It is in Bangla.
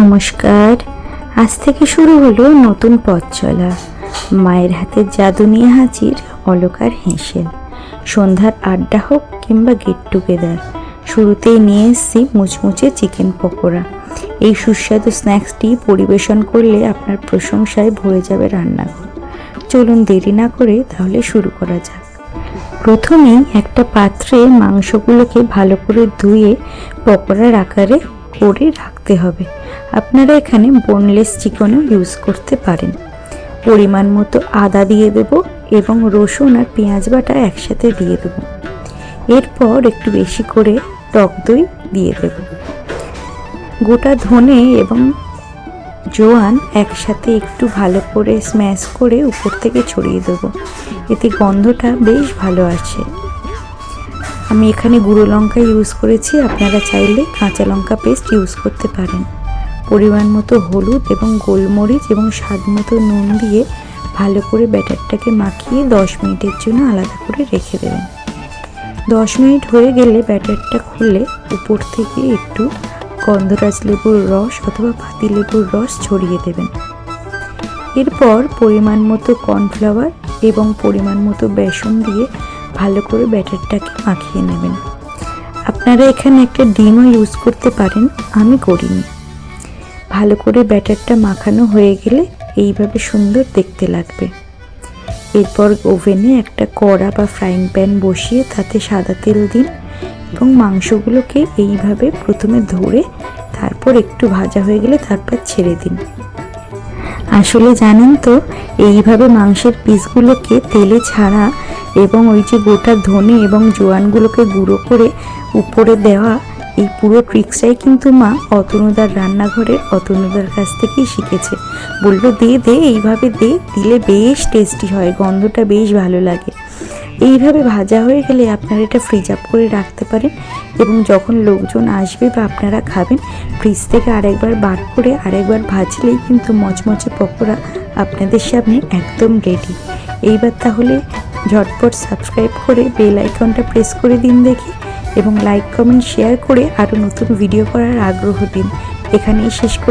নমস্কার। আজ থেকে শুরু হলো নতুন পথ চলা। মায়ের হাতের জাদু নিয়ে হাজির অলকার হেসেল। সন্ধ্যার আড্ডা হোক কিংবা গেট টুগেদার, শুরুতেই নিয়ে এসেছি মুচমুচে চিকেন পকোড়া। এই সুস্বাদু স্ন্যাক্সটি পরিবেশন করলে আপনার প্রশংসায় ভরে যাবে রান্নাঘর। চলুন দেরি না করে তাহলে শুরু করা যাক। প্রথমেই একটা পাত্রে মাংসগুলোকে ভালো করে ধুয়ে পকোড়ার আকারে করে রাখতে হবে। আপনারা এখানে বোনলেস চিকেনও ইউজ করতে পারেন। পরিমাণ মতো আদা দিয়ে দেব এবং রসুন আর পেঁয়াজ বাটা একসাথে দিয়ে দেব। এরপর একটু বেশি করে টক দই দিয়ে দেব। গোটা ধনে এবং জোয়ান একসাথে একটু ভালো করে স্ম্যাশ করে উপর থেকে ছড়িয়ে দেবো। এতে গন্ধটা বেশ ভালো আছে আমি এখানে গুঁড়ো লঙ্কা ইউজ করেছি, আপনারা চাইলে কাঁচা লঙ্কা পেস্ট ইউজ করতে পারেন। পরিমাণ মতো হলুদ এবং গোলমরিচ এবং স্বাদ মতো নুন দিয়ে ভালো করে ব্যাটারটাকে মাখিয়ে দশ মিনিটের জন্য আলাদা করে রেখে দেবেন। দশ মিনিট হয়ে গেলে ব্যাটারটা খুলে উপর থেকে একটু গন্ধরাজ লেবুর রস অথবা পাতি লেবুর রস ছড়িয়ে দেবেন। এরপর পরিমাণ মতো কর্নফ্লাওয়ার এবং পরিমাণ মতো বেসন দিয়ে ভালো করে ব্যাটারটাকে মাখিয়ে নেবেন। আপনারা এখানে একটা ডিমও ইউজ করতে পারেন, আমি করিনি। ভালো করে ব্যাটারটা মাখানো হয়ে গেলে এইভাবে সুন্দর দেখতে লাগবে। এরপর ওভেনে একটা কড়া বা ফ্রাইং প্যান বসিয়ে তাতে সাদা তেল দিন এবং মাংসগুলোকে এইভাবে প্রথমে ধরে তারপর একটু ভাজা হয়ে গেলে তারপর ছেড়ে দিন। আসলে জানেন তো, এইভাবে মাংসের পিসগুলোকে তেলে ছাড়া এবং ওই যে গোটা ধনে এবং জোয়ানগুলোকে গুঁড়ো করে উপরে দেওয়া এই পুরো ট্রিক্সটাই কিন্তু মা অতনুদার রান্নাঘরের অতনুদার কাছ থেকেই শিখেছে। বলল, দে দে, এইভাবে দে, দিলে বেশ টেস্টি হয়, গন্ধটা বেশ ভালো লাগে। এইভাবে ভাজা হয়ে গেলে আপনারা এটা ফ্রিজ আপ করে রাখতে পারেন এবং যখন লোকজন আসবে বা আপনারা খাবেন ফ্রিজ থেকে আরেকবার বার করে আরেকবার ভাজলেই কিন্তু মচমচে পকোড়া আপনাদের সামনে একদম রেডি এইবার তাহলে ঝটপট সাবস্ক্রাইব করে বেল আইকনটা প্রেস করে দিন দেখি এবং লাইক কমেন্ট শেয়ার করে আরও নতুন ভিডিও করার আগ্রহ দিন। এখানেই শেষ করে